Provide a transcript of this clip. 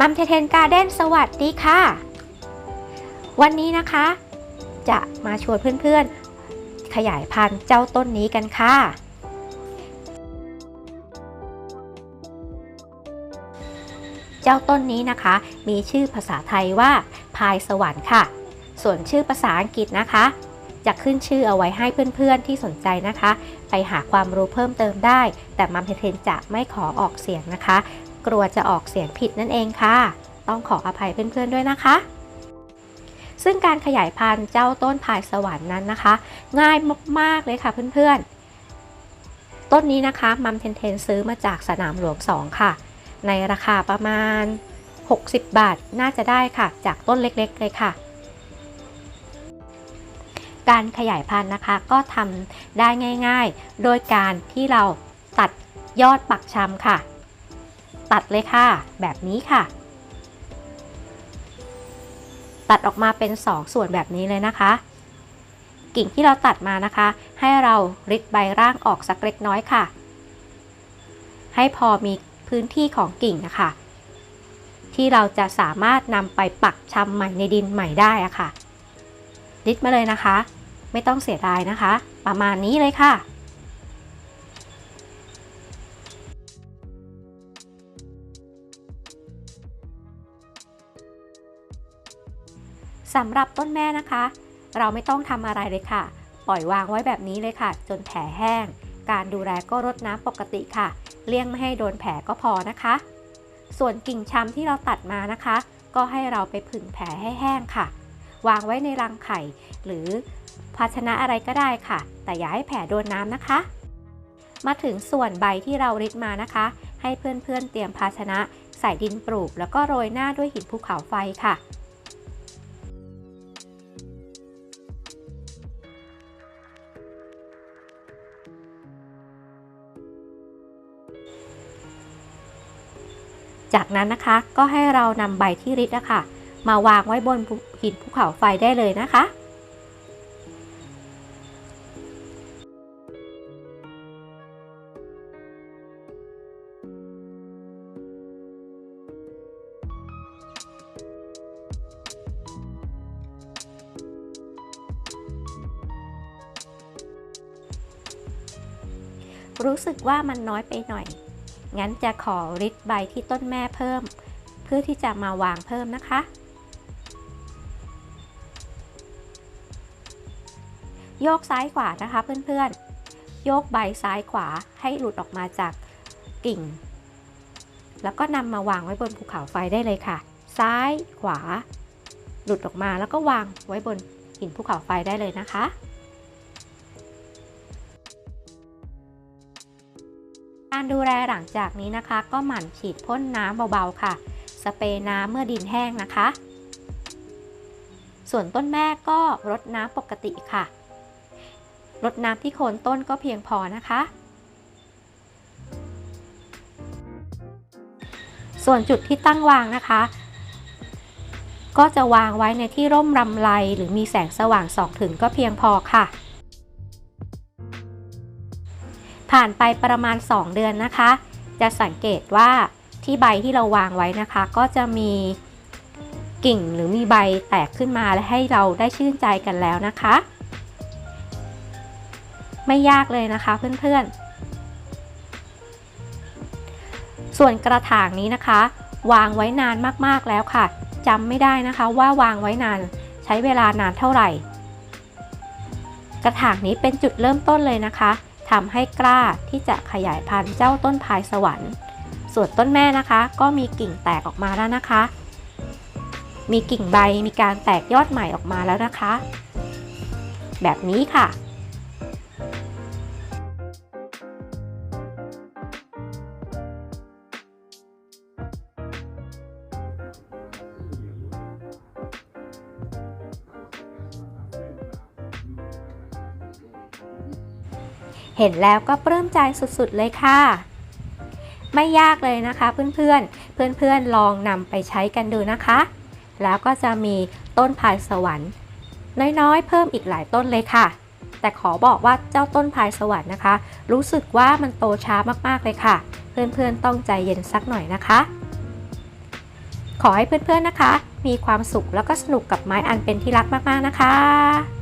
มัมเทเทนการ์เด้นสวัสดีค่ะ วันนี้นะคะ จะมาชวนเพื่อนๆ ขยายพันธุ์เจ้าต้นนี้กันค่ะ เจ้าต้นนี้นะคะ มีชื่อภาษาไทยว่าพายสวรรค์ค่ะ ส่วนชื่อภาษาอังกฤษนะคะ จะขึ้นชื่อเอาไว้ให้เพื่อนๆที่สนใจนะคะ ไปหาความรู้เพิ่มเติมได้ แต่มัมเทเทนจะไม่ขอออกเสียงนะคะ กลัวจะออกเสียงผิดนั่นเองค่ะ ต้องขออภัยเพื่อนๆด้วยนะคะ ซึ่งการขยายพันธุ์เจ้าต้นพายสวรรค์นั้นนะคะ ง่ายมากๆเลยค่ะเพื่อนๆ ต้นนี้นะคะมัมเทนเทนซื้อมาจากสนามหลวง 2 ค่ะ ในราคาประมาณ 60 บาทน่าจะได้ค่ะ จากต้นเล็กๆเลยค่ะการขยายพันธุ์นะคะก็ทำได้ง่าย ๆ โดยการที่เราตัดยอดปักชำค่ะ ตัดเลยค่ะ แบบนี้ค่ะ ตัดออกมาเป็น 2 ส่วนแบบนี้เลยนะคะ กิ่งที่เราตัดมานะคะ ให้เราริดใบร่างออกสักเล็กน้อยค่ะ ให้พอมีพื้นที่ของกิ่งนะคะ ที่เราจะสามารถนำไปปักชำใหม่ในดินใหม่ได้อะค่ะริดมาเลยนะคะ ไม่ต้องเสียดายนะคะ ประมาณนี้เลยค่ะ สำหรับต้นแม่นะคะ เราไม่ต้องทำอะไรเลยค่ะ ปล่อยวางไว้แบบนี้เลยค่ะ จนแผลแห้ง การดูแลก็รดน้ำปกติค่ะ เลี่ยงไม่ให้โดนแผลก็พอนะคะ ส่วนกิ่งช้ำที่เราตัดมานะคะ ก็ให้เราไปผึ่งแผลให้แห้งค่ะ วางไว้ในรังไข่ หรือภาชนะอะไรก็ได้ค่ะ แต่อย่าให้แผลโดนน้ำนะคะ มาถึงส่วนใบที่เราริดมานะคะ ให้เพื่อนๆเตรียมภาชนะ ใส่ดินปลูก แล้วก็โรยหน้าด้วยหินภูเขาไฟค่ะ จากนั้นนะคะก็ให้เรานำใบที่ริดนะคะมาวางไว้บนหินภูเขาไฟได้เลยนะคะ รู้สึกว่ามันน้อยไปหน่อย งั้นจะขอริดใบที่ต้นแม่เพิ่ม เพื่อที่จะมาวางเพิ่มนะคะ โยกซ้ายขวานะคะเพื่อนๆ โยกใบซ้ายขวาให้หลุดออกมาจากกิ่ง แล้วก็นำมาวางไว้บนภูเขาไฟได้เลยค่ะ ซ้ายขวา หลุดออกมาแล้วก็วางไว้บนหินภูเขาไฟได้เลยนะคะ การดูแลหลังจากนี้นะคะ ก็หมั่นฉีดพ่นน้ำเบาๆค่ะ สเปรย์น้ำเมื่อดินแห้งนะคะ ส่วนต้นแม่ก็รดน้ำปกติค่ะ รดน้ำที่โคนต้นก็เพียงพอนะคะ ส่วนจุดที่ตั้งวางนะคะ ก็จะวางไว้ในที่ร่มรำไรหรือมีแสงสว่างส่องถึงก็เพียงพอค่ะ ผ่านไปประมาณ 2 เดือนนะคะ จะสังเกตว่าที่ใบที่เราวางไว้นะคะ ก็จะมีกิ่งหรือมีใบแตกขึ้นมาและให้เราได้ชื่นใจกันแล้วนะคะ ไม่ยากเลยนะคะเพื่อนๆ ส่วนกระถางนี้นะคะ วางไว้นานมากๆแล้วค่ะจำไม่ได้นะคะว่าวางไว้นานใช้เวลานานเท่าไหร่ กระถางนี้เป็นจุดเริ่มต้นเลยนะคะ ทำให้กล้าที่จะขยายพันธุ์เจ้าต้นพายสวรรค์ ส่วนต้นแม่นะคะ ก็มีกิ่งแตกออกมาแล้วนะคะ มีกิ่งใบมีการแตกยอดใหม่ออกมาแล้วนะคะ แบบนี้ค่ะ เห็นแล้วก็ปลื้มใจสุดๆเลยค่ะ ไม่ยากเลยนะคะเพื่อนๆ เพื่อนๆลองนำไปใช้กันดูนะคะ แล้วก็จะมีต้นพายสวรรค์น้อยๆ เพิ่มอีกหลายต้นเลยค่ะ แต่ขอบอกว่าเจ้าต้นพายสวรรค์นะคะ รู้สึกว่ามันโตช้ามากๆเลยค่ะ เพื่อนๆต้องใจเย็นสักหน่อยนะคะ ขอให้เพื่อนๆนะคะ มีความสุขแล้วก็สนุกกับไม้อันเป็นที่รักมากๆนะคะ